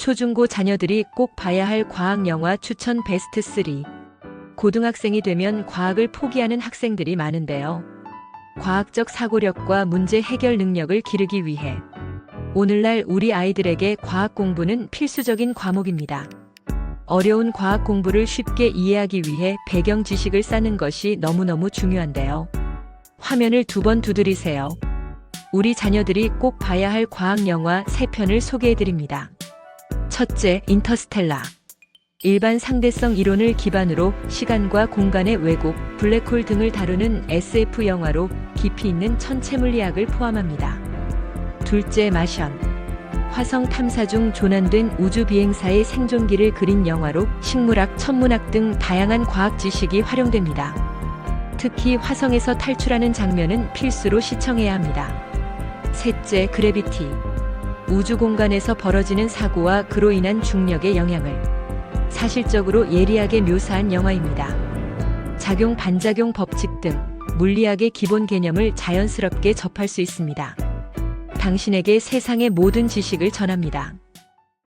초중고 자녀들이 꼭 봐야 할 과학 영화 추천 베스트 3. 고등학생이 되면 과학을 포기하는 학생들이 많은데요. 과학적 사고력과 문제 해결 능력을 기르기 위해 오늘날 우리 아이들에게 과학 공부는 필수적인 과목입니다. 어려운 과학 공부를 쉽게 이해하기 위해 배경 지식을 쌓는 것이 너무너무 중요한데요. 화면을 두 번 두드리세요. 우리 자녀들이 꼭 봐야 할 과학 영화 3편을 소개해 드립니다. 첫째, 인터스텔라. 일반 상대성 이론을 기반으로 시간과 공간의 왜곡, 블랙홀 등을 다루는 SF 영화로 깊이 있는 천체 물리학을 포함합니다. 둘째, 마션. 화성 탐사 중 조난된 우주 비행사의 생존기를 그린 영화로 식물학, 천문학 등 다양한 과학 지식이 활용됩니다. 특히 화성에서 탈출하는 장면은 필수로 시청해야 합니다. 셋째, 그래비티. 우주 공간에서 벌어지는 사고와 그로 인한 중력의 영향을 사실적으로 예리하게 묘사한 영화입니다. 작용 반작용 법칙 등 물리학의 기본 개념을 자연스럽게 접할 수 있습니다. 당신에게 세상의 모든 지식을 전합니다.